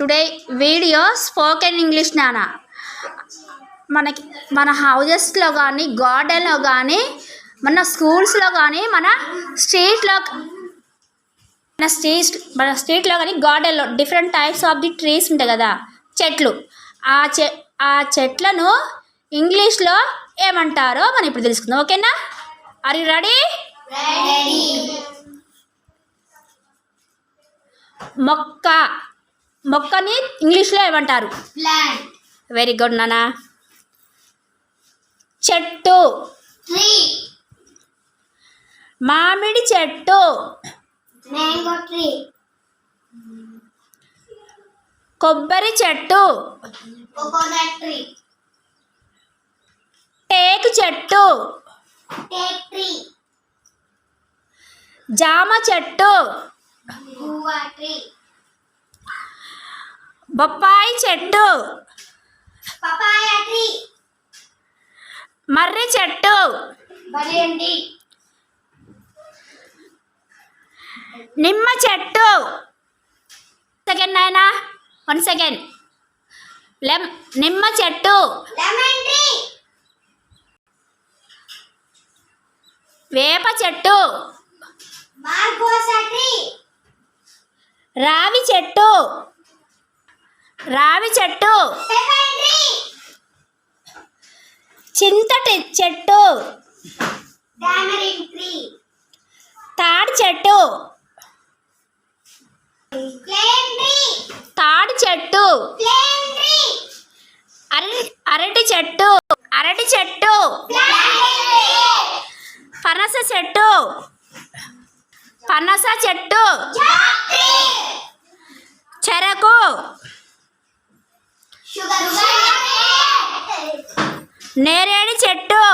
Today video spoken English నానా మనకి మన హౌజెస్లో కానీ గార్డెన్లో కానీ మన స్కూల్స్లో కానీ మన స్ట్రీట్లో మన స్ట్రీట్ మన స్ట్రీట్లో కానీ గార్డెన్లో different types of the trees ఉంటాయి కదా చెట్లు. ఆ చె ఆ చెట్లను ఇంగ్లీష్లో ఏమంటారో మనం ఇప్పుడు తెలుసుకుందాం. ఓకేనా ఆర్ యు రెడీ మొక్క. మొక్కని ఇంగ్లీష్లో ఏమంటారు? వెరీ గుడ్ నానా. చెట్టు. మామిడి చెట్టు. కొబ్బరి చెట్టు. టేకు చెట్టు. జామ చెట్టు. బొప్పాయి చెట్టు. మర్రి చెట్టు. నిమ్మ చెట్టు. సెకండ్ నాయనా. వన్ సెకండ్ లెమ్ నిమ్మ చెట్టు. వేప చెట్టు. రావి చెట్టు. రావి చెట్టు. చింతటి చెట్టు. తాడి చెట్టు. తాడి చెట్టు. అరటి చెట్టు. అరటి చెట్టు. పనస చెట్టు. పనస చెట్టు. చెరకు. నేరేడు చెట్టు.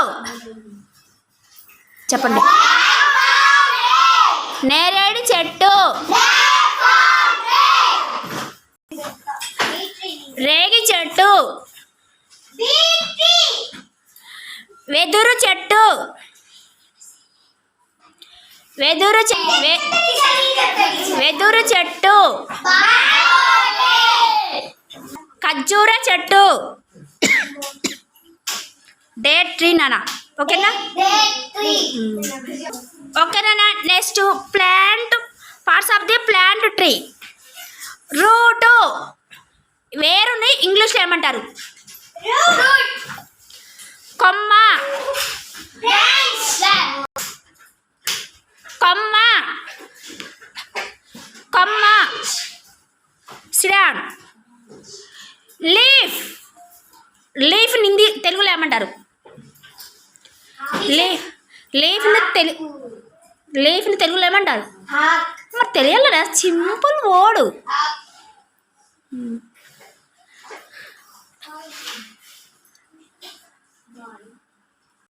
చెప్పండి. నేరేడు చెట్టు. రేగి చెట్టు. వెదురు చెట్టు. వెదురు చె- వెదురు చెట్టు. ఖర్జూర చెట్టు. డేట్ ట్రీ నానా. ఓకేనా ఓకేనా next plant parts of the plant tree root వేరుని ఇంగ్లీష్లో ఏమంటారు? కొమ్మ. కొమ్మ. కొమ్మ. సిరాన్ లీఫ్. లీఫ్ హిందీ తెలుగులో ఏమంటారు? లీఫ్ లీఫ్ని తెలు లీఫ్ని తెలుగులో ఏమంటారు? మరి తెలియాలరా సింపుల్ ఓడు